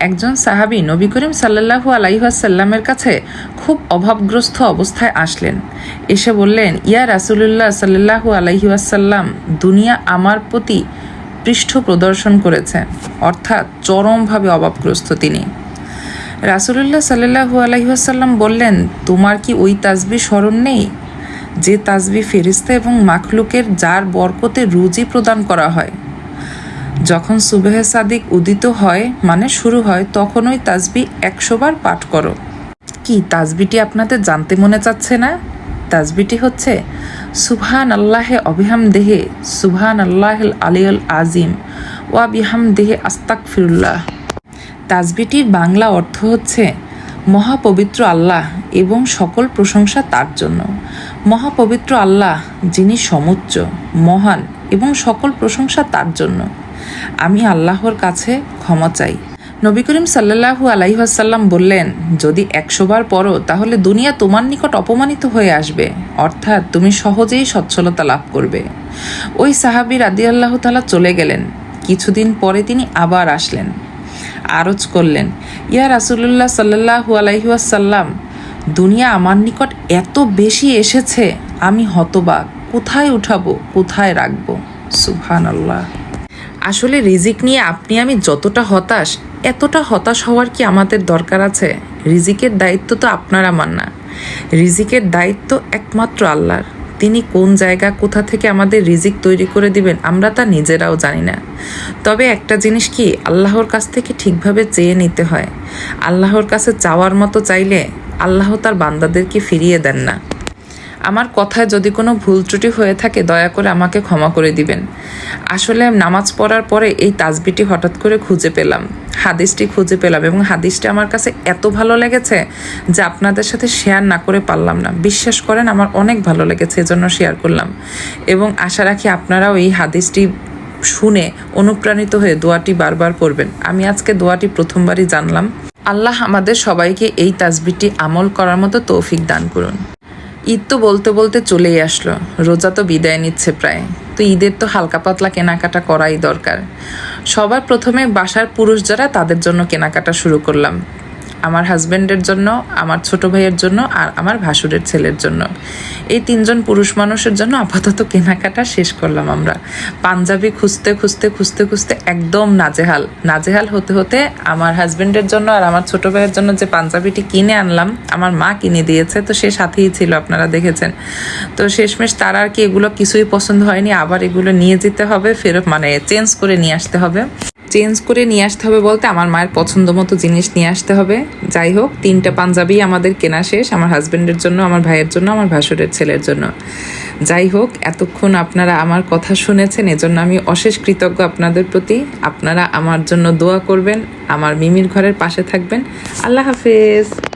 একজন সাহাবি নবী করিম সাল্লাহু আলাইহাসাল্লামের কাছে খুব অভাবগ্রস্ত অবস্থায় আসলেন। এসে বললেন, ইয়া রাসুলুল্লাহ সাল্লাহু আলাইহাসাল্লাম দুনিয়া আমার প্রতি পৃষ্ঠ প্রদর্শন করেছে। অর্থাৎ চরমভাবে অভাবগ্রস্ত তিনি। রাসুলুল্লাহ সাল্লাহু আলাইহাসাল্লাম বললেন, তোমার কি ওই তাজবি স্মরণ নেই? যে তাজবি ফেরিস্তা এবং মাখলুকের যার বরকতে রুজি প্রদান করা হয় যখন সুবেহে সাদিক উদিত হয় মানে শুরু হয় তখন ওই তাজবি একশো বার পাঠ করো। কি তাজবিটি আপনাদের জানতে মনে চাচ্ছে না? তাজবিটি হচ্ছে সুবহান আল্লাহে অবিহাম দেহে সুবহান আল্লাহ আলিউল আজিম ওয়া বিহাম দেহে আস্তাক ফিরুল্লাহ তাজবিটির বাংলা অর্থ হচ্ছে, মহাপবিত্র আল্লাহ এবং সকল প্রশংসা তার জন্য। মহাপবিত্র আল্লাহ, যিনি সমুচ্চ, মহান এবং সকল প্রশংসা তার জন্য। আমি আল্লাহর কাছে ক্ষমা চাই। নবী করিম সাল্লাহু আলাইহাসাল্লাম বললেন, যদি একশো বার পড়ো, তাহলে দুনিয়া তোমার নিকট অপমানিত হয়ে আসবে। অর্থাৎ তুমি সহজেই সচ্ছলতা লাভ করবে। ওই সাহাবি রাদি আল্লাহ তালা চলে গেলেন। কিছুদিন পরে তিনি আবার আসলেন। আরজ করলেন, ইয়া রাসুল্লাহ সাল্লাহু আলাইহাসাল্লাম দুনিয়া আমার নিকট এত বেশি এসেছে, আমি হতবাক। কোথায় উঠাবো? কোথায় রাখব? সুবহান আল্লাহ আসলে রিজিক নিয়ে আপনি আমি যতটা হতাশ, এতটা হতাশ হওয়ার কি আমাদের দরকার আছে? রিজিকের দায়িত্ব তো আপনার আমার না। রিজিকের দায়িত্ব একমাত্র আল্লাহর। তিনি কোন জায়গা, কোথা থেকে আমাদের রিজিক তৈরি করে দিবেন, আমরা তা নিজেরাও জানি না। তবে একটা জিনিস কি, আল্লাহর কাছ থেকে ঠিকভাবে চেয়ে নিতে হয়। আল্লাহর কাছে চাওয়ার মতো চাইলে আল্লাহ তার বান্দাদেরকে ফিরিয়ে দেন না। আমার কথায় যদি কোনো ভুল ত্রুটি হয়ে থাকে, দয়া করে আমাকে ক্ষমা করে দিবেন। আসলে নামাজ পড়ার পরে এই তাজবিটি হঠাৎ করে খুঁজে পেলাম। হাদিসটি খুঁজে পেলাম এবং হাদিসটি আমার কাছে এত ভালো লেগেছে যে আপনাদের সাথে শেয়ার না করে পারলাম না। বিশ্বাস করেন, আমার অনেক ভালো লেগেছে, এজন্য শেয়ার করলাম। এবং আশা রাখি আপনারাও এই হাদিসটি শুনে অনুপ্রাণিত হয়ে দোয়াটি বারবার পড়বেন। আমি আজকে দোয়াটি প্রথমবারই জানলাম। আল্লাহ আমাদের সবাইকে এই তাজবিটি আমল করার মতো তৌফিক দান করুন। ঈদ তো বলতে বলতে চলেই আসলো। রোজা তো বিদায় নিচ্ছে প্রায়। তো ঈদের তো হালকা পাতলা কেনাকাটা করাই দরকার। সবার প্রথমে বাসার পুরুষ যারা তাদের জন্য কেনাকাটা শুরু করলাম। আমার হাজব্যান্ডের জন্য, আমার ছোট ভাইয়ের জন্য আর আমার ভাসুরের ছেলের জন্য। এই তিনজন পুরুষ মানুষের জন্য আপাতত কেনাকাটা শেষ করলাম আমরা। পাঞ্জাবি খুঁজতে খুঁজতে খুঁজতে খুঁজতে একদম নাজেহাল। নাজেহাল হতে হতে আমার হাজব্যান্ডের জন্য আর আমার ছোট ভাইয়ের জন্য যে পাঞ্জাবিটি কিনে আনলাম, আমার মা কিনে দিয়েছে, তো সে সাথেই ছিল, আপনারা দেখেছেন। তো শেষমেশ তার আর কি এগুলো কিছুই পছন্দ হয়নি, আবার এগুলো নিয়ে যেতে হবে, ফেরত মানে চেঞ্জ করে নিয়ে আসতে হবে। চেঞ্জ করে নিয়ে আসতে হবে বলতে আমার মায়ের পছন্দ মতো জিনিস নিয়ে আসতে হবে। যাই হোক, তিনটা পাঞ্জাবি আমাদের কেনা শেষ, আমার হাজব্যান্ডের জন্য, আমার ভাইয়ের জন্য, আমার ভাসুরের ছেলের জন্য। যাই হোক, এতক্ষণ আপনারা আমার কথা শুনেছেন, এজন্য আমি অশেষ কৃতজ্ঞ আপনাদের প্রতি। আপনারা আমার জন্য দোয়া করবেন, আমার মিমির ঘরের পাশে থাকবেন। আল্লাহ হাফেজ।